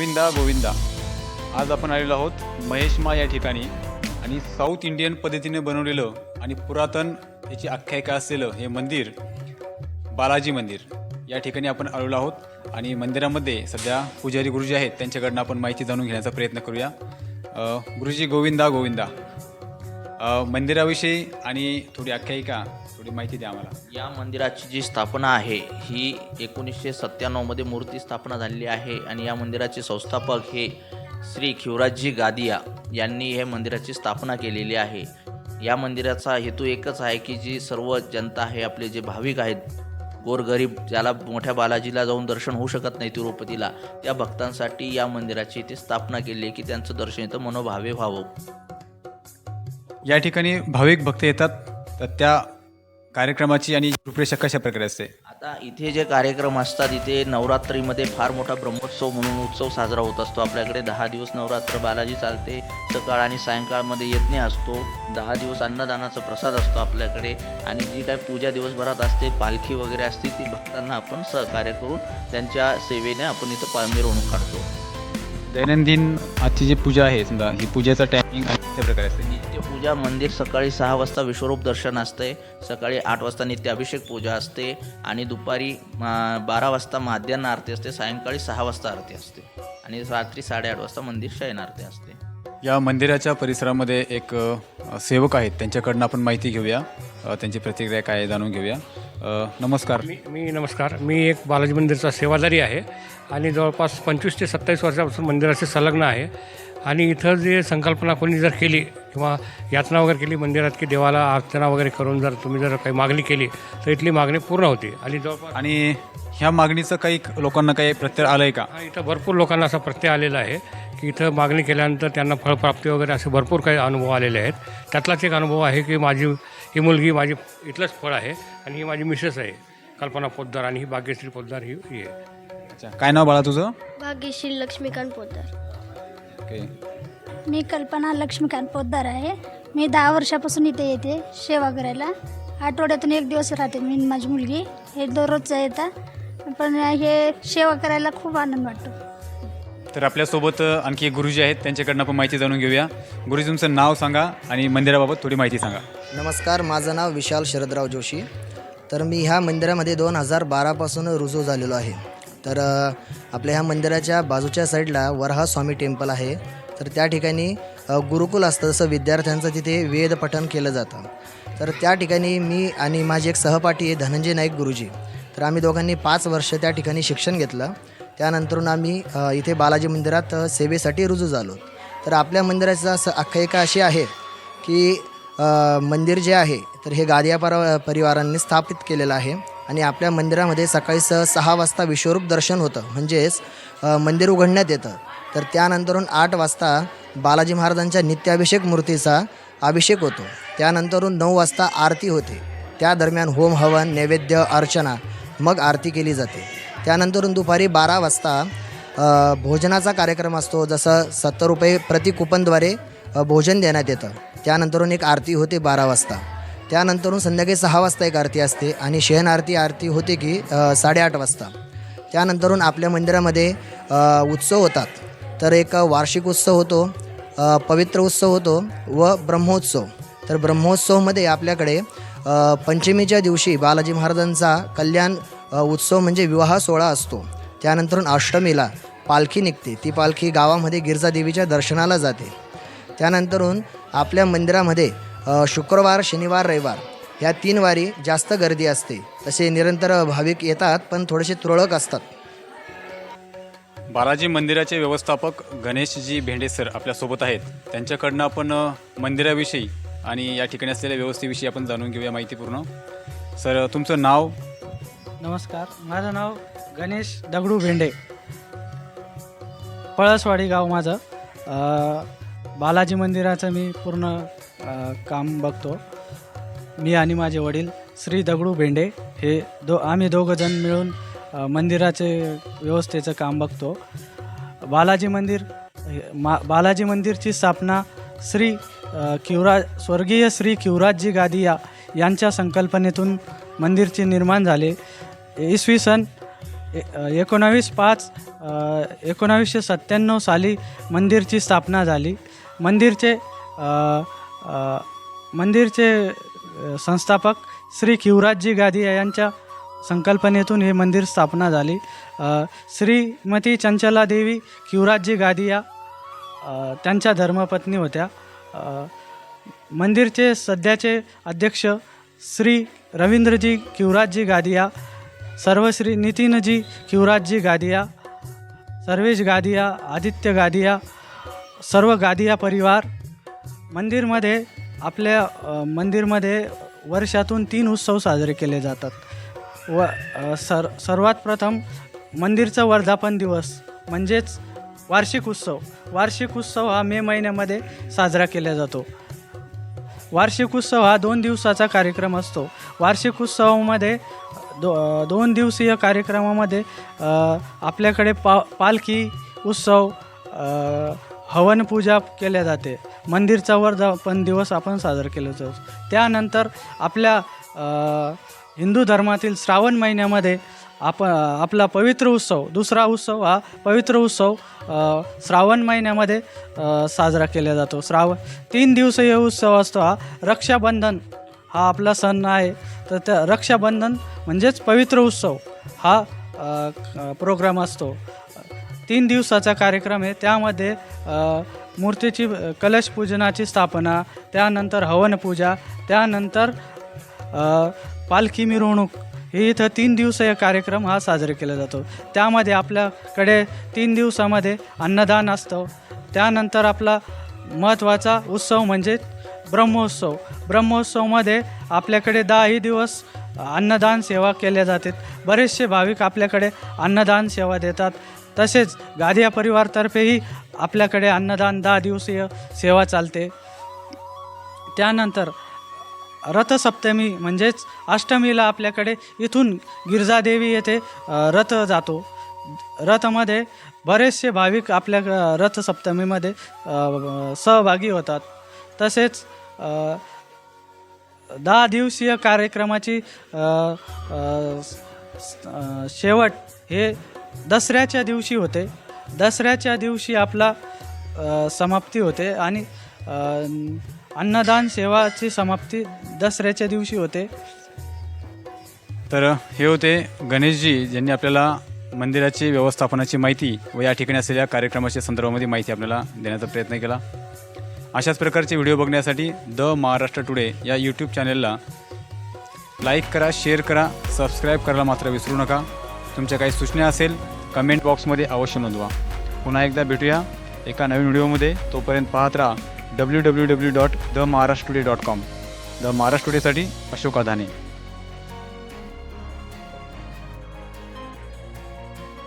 गोविंदा गोविंदा. आज आपण आलेलो आहोत महेशमा या ठिकाणी. आणि साऊथ इंडियन पद्धतीने बनवलेलं आणि पुरातन याची आख्यायिका असलेलं हे मंदिर बालाजी मंदिर या ठिकाणी आपण आलेलो आहोत. आणि मंदिरामध्ये सध्या पुजारी गुरुजी आहेत त्यांच्याकडनं आपण माहिती जाणून घेण्याचा प्रयत्न करूया. गुरुजी गोविंदा गोविंदा. मंदिराविषयी आणि थोडी आख्यायिका थोडी माहिती द्या आम्हाला. या मंदिराची जी स्थापना आहे ही एकोणीसशे सत्त्याण्णवमध्ये मूर्ती स्थापना झालेली आहे आणि या मंदिराचे संस्थापक हे श्री खिवराजजी गादिया यांनी हे मंदिराची स्थापना केलेली आहे. या मंदिराचा हेतू एकच आहे की जी सर्व जनता आहे आपले जे भाविक आहेत गोरगरीब ज्याला मोठ्या बालाजीला जाऊन दर्शन होऊ शकत नाही तिरुपतीला त्या भक्तांसाठी या मंदिराची इथे स्थापना केली आहे की त्यांचं दर्शन इथं मनोभावे व्हावं. या ठिकाणी भाविक भक्त येतात तर त्या कार्यक्रमाची आणि रूपरेषा कशा प्रकारे असते? आता इथे जे कार्यक्रम असतात इथे नवरात्रीमध्ये फार मोठा ब्रह्मोत्सव म्हणून उत्सव साजरा होत असतो. आपल्याकडे दहा दिवस नवरात्र बालाजी चालते. सकाळ आणि सायंकाळमध्ये यज्ञ असतो. दहा दिवस अन्नदानाचा प्रसाद असतो आपल्याकडे. आणि जी काय पूजा दिवसभरात असते पालखी वगैरे असते ती भक्तांना आपण सहकार्य करून त्यांच्या सेवेने आपण इथं पा मिरवणूक काढतो. दैनंदिन आजची जी पूजा आहे समजा ही पूजेचा टायमिंग कशा प्रकारे असते? नित्यपूजा मंदिर सकाळी सहा वाजता विश्वरूप दर्शन असते. सकाळी आठ वाजता नित्य अभिषेक पूजा असते आणि दुपारी बारा वाजता माध्यान्ह आरती असते सायंकाळी सहा वाजता आरती असते आणि रात्री साडेआठ वाजता मंदिर शयन आरती असते. या मंदिराच्या परिसरामध्ये एक सेवक आहेत. त्यांच्याकडनं आपण माहिती घेऊया. त्यांची प्रतिक्रिया काय आहे जाणून घेऊया. नमस्कार. मी मी नमस्कार. मी एक बालाजी मंदिरचा सेवादारी आहे आणि जवळपास पंचवीस ते सत्तावीस वर्षापासून मंदिराशी संलग्न आहे. आणि इथं जे संकल्पना कोणी जर केली किंवा याचना वगैरे केली मंदिरात की देवाला अर्चना वगैरे करून जर तुम्ही जर काही मागणी केली तर इथली मागणी पूर्ण होते. आणि जवळपास आणि ह्या मागणीचं काही लोकांना काही प्रत्यय आलं आहे का? हा इथं भरपूर लोकांना असा प्रत्यय आलेला आहे की इथं मागणी केल्यानंतर त्यांना फळप्राप्ती वगैरे असे भरपूर काही अनुभव आलेले आहेत. त्यातलाच एक अनुभव आहे की माझी ही मुलगी माझी इथलंच फळ आहे आणि ही माझी मिसेस आहे. कल्पना पोद्दार आणि ही भाग्यश्री पोद्दार ही ही आहे. अच्छा. काय नाव बाळा तुझं? भाग्यशील लक्ष्मीकांत पोद्दार. ओके. मी कल्पना लक्ष्मीकांत पोद्दार आहे. मी दहा वर्षापासून इथे येते सेवा करायला. आठवड्यातून एक दिवस राहते मी आणि माझी मुलगी. हे दररोजचं येतात पण हे सेवा करायला खूप आनंद वाटतो. तर आपल्यासोबत आणखी एक गुरुजी आहेत. त्यांच्याकडनं आपण माहिती जाणून घेऊया. गुरुजी तुमचं नाव सांगा आणि मंदिराबाबत थोडी माहिती सांगा. नमस्कार माझं नाव विशाल शरदराव जोशी. तर मी ह्या मंदिरामध्ये दोन हजार बारापासून रुजू झालेलो आहे. तर आपल्या ह्या मंदिराच्या बाजूच्या साईडला वरहा स्वामी टेम्पल आहे. तर त्या ठिकाणी गुरुकुल असतं जसं विद्यार्थ्यांचं तिथे वेद पठण केलं जातं. तर त्या ठिकाणी मी आणि माझे एक सहपाठी आहे धनंजय नाईक गुरुजी. तर आम्ही दोघांनी पाच वर्ष त्या ठिकाणी शिक्षण घेतलं. त्यानंतरून आम्ही इथे बालाजी मंदिरात सेवेसाठी रुजू झालो. तर आपल्या मंदिराचा असं आख्यायिका अशी आहे की मंदिर जे आहे तर हे गादिया पर परिवारांनी स्थापित केलेलं आहे. आणि आपल्या मंदिरामध्ये सकाळी स सहा वाजता विश्वरूप दर्शन होतं. म्हणजेच मंदिर उघडण्यात येतं. तर त्यानंतरून आठ वाजता बालाजी महाराजांच्या नित्याभिषेक मूर्तीचा अभिषेक होतो. त्यानंतरून नऊ वाजता आरती होते. त्या दरम्यान होम हवन नैवेद्य अर्चना मग आरती केली जाते. त्यानंतरून दुपारी बारा वाजता भोजनाचा कार्यक्रम असतो. जसं सत्तर रुपये प्रति कुपनद्वारे भोजन देण्यात येतं. त्यानंतरून एक आरती होते बारा वाजता. त्यानंतरून संध्याकाळी सहा वाजता एक आरती असते आणि शयन आरती आरती होते की साडेआठ वाजता. त्यानंतरून आपल्या मंदिरामध्ये उत्सव होतात. तर एक वार्षिक उत्सव होतो पवित्र उत्सव होतो व ब्रह्मोत्सव. तर ब्रह्मोत्सवमध्ये आपल्याकडे पंचमीच्या दिवशी बालाजी महाराजांचा कल्याण उत्सव म्हणजे विवाह सोहळा असतो. त्यानंतरून अष्टमीला पालखी निघते. ती पालखी गावामध्ये गिरजादेवीच्या दर्शनाला जाते. त्यानंतरून आपल्या मंदिरामध्ये शुक्रवार शनिवार रविवार. ह्या तीन वारी जास्त गर्दी असते. तसे निरंतर भाविक येतात पण थोडेसे तुरळक असतात. बालाजी मंदिराचे व्यवस्थापक गणेशजी भेंडे सर आपल्यासोबत आहेत. त्यांच्याकडनं आपण मंदिराविषयी आणि या ठिकाणी असलेल्या व्यवस्थेविषयी आपण जाणून घेऊया माहिती पूर्ण. सर तुमचं नाव? नमस्कार. माझं नाव गणेश दगडू भेंडे. पळसवाडी गाव माझं. अ, बालाजी मंदिराचं मी पूर्ण अ, काम बघतो. मी आणि माझे वडील श्री दगडू भेंडे हे दो आम्ही दोघंजण मिळून अ, मंदिराचे व्यवस्थेचं काम बघतो. बालाजी मंदिर हे- मा बालाजी मंदिरची स्थापना श्री अ, किवराज स्वर्गीय श्री किवराजजी गादिया यांच्या संकल्पनेतून मंदिरचे निर्माण झाले. इसवी सन ए अ, एकोणावीस पाच अ, एकोणावीसशे सत्त्याण्णव साली मंदिरची स्थापना झाली. मंदिरचे अ, मंदिरचे संस्थापक श्री खिवराजजी गादिया यांच्या संकल्पनेतून हे मंदिर स्थापना झाली. श्रीमती चंचला देवी खिवराजजी गादिया त्यांच्या धर्मपत्नी होत्या. मंदिरचे सध्याचे अध्यक्ष श्री रवींद्रजी खिवराजजी गादिया सर्वश्री नितीनजी खिवराजजी गादिया सर्वेश गादिया आदित्य गादिया सर्व गादिया परिवार मंदिरमध्ये आपल्या मंदिरमध्ये वर्षातून तीन उत्सव साजरे केले जातात. व सर सर्वात प्रथम मंदिरचा वर्धापन दिवस म्हणजेच वार्षिक उत्सव. वार्षिक उत्सव हा मे महिन्यामध्ये साजरा केला जातो. वार्षिक उत्सव हा दोन दिवसाचा कार्यक्रम असतो. वार्षिक उत्सवामध्ये दो दोन दिवसीय कार्यक्रमामध्ये आपल्याकडे पा पालखी उत्सव हवन पूजा केल्या जाते. मंदिरचा वर्धापन दिवस आपण साजरा केला जातो. त्यानंतर आपल्या हिंदू धर्मातील श्रावण महिन्यामध्ये आप आपला पवित्र उत्सव दुसरा उत्सव हा पवित्र उत्सव श्रावण महिन्यामध्ये साजरा केला जातो. श्रावण तीन दिवसीय उत्सव असतो हा. रक्षाबंधन हा आपला सण आहे. तर त्या रक्षाबंधन म्हणजेच पवित्र उत्सव हा प्रोग्राम असतो. तीन दिवसाचा कार्यक्रम आहे. त्यामध्ये मूर्तीची कलश पूजनाची स्थापना त्यानंतर हवनपूजा त्यानंतर पालखी मिरवणूक. हे इथं तीन दिवसीय कार्यक्रम हा साजरा केला जातो. त्यामध्ये आपल्याकडे तीन दिवसामध्ये अन्नदान असतं. त्यानंतर आपला महत्त्वाचा उत्सव म्हणजे ब्रह्मोत्सव. ब्रह्मोत्सवमध्ये आपल्याकडे दहाही दिवस अन्नदान सेवा केल्या जाते. बरेचसे भाविक आपल्याकडे अन्नदान सेवा देतात. तसेच गादिया परिवारतर्फेही आपल्याकडे अन्नदान दहा दिवसीय सेवा चालते. त्यानंतर रथसप्तमी म्हणजेच अष्टमीला आपल्याकडे इथून गिरजादेवी येथे रथ जातो. रथमध्ये बरेचसे भाविक आपल्या रथसप्तमीमध्ये सहभागी होतात. तसेच दहा दिवसीय कार्यक्रमाची शेवट हे दसऱ्याच्या दिवशी होते. दसऱ्याच्या दिवशी आपला समाप्ती होते आणि अन्नदान सेवाची समाप्ती दसऱ्याच्या दिवशी होते. तर हे होते गणेशजी ज्यांनी आपल्याला मंदिराची व्यवस्थापनाची माहिती व या ठिकाणी असलेल्या कार्यक्रमाच्या संदर्भामध्ये माहिती आपल्याला देण्याचा प्रयत्न केला. अशाच प्रकारचे व्हिडिओ बघण्यासाठी द महाराष्ट्र टुडे या यूट्यूब चॅनेलला लाईक करा शेअर करा सबस्क्राईब करायला मात्र विसरू नका. तुमच्या काही सूचना असेल कमेंट बॉक्समध्ये अवश्य नोंदवा. पुन्हा एकदा भेटूया एका नवीन व्हिडिओमध्ये. तोपर्यंत पाहत राहा W W W dot the Maharashtra today dot com the Maharashtra टुडेसाठी Ashok अदाने